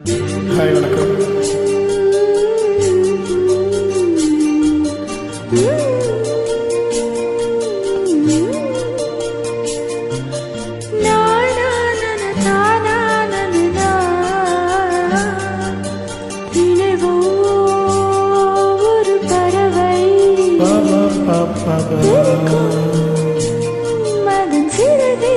Hi வணக்கம். மதன் சிறகை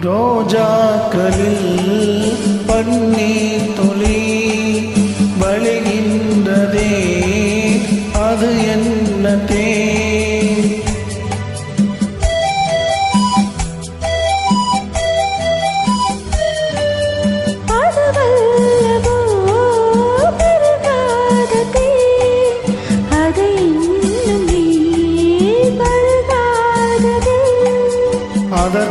ரோஜாக்களில் பன்னீர் துளி வழிகின்றதே அது என்ன தேன் அது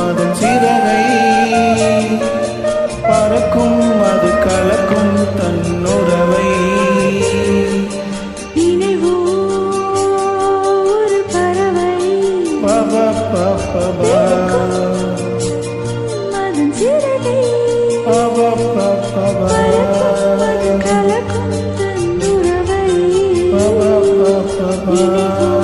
அதன் சிறகை பறக்கும் அது கலக்கும் தன்னுறவை பறவை. பப பப அதன் சிறகை பப பப கலக்கும் தன்னுறவை பப பப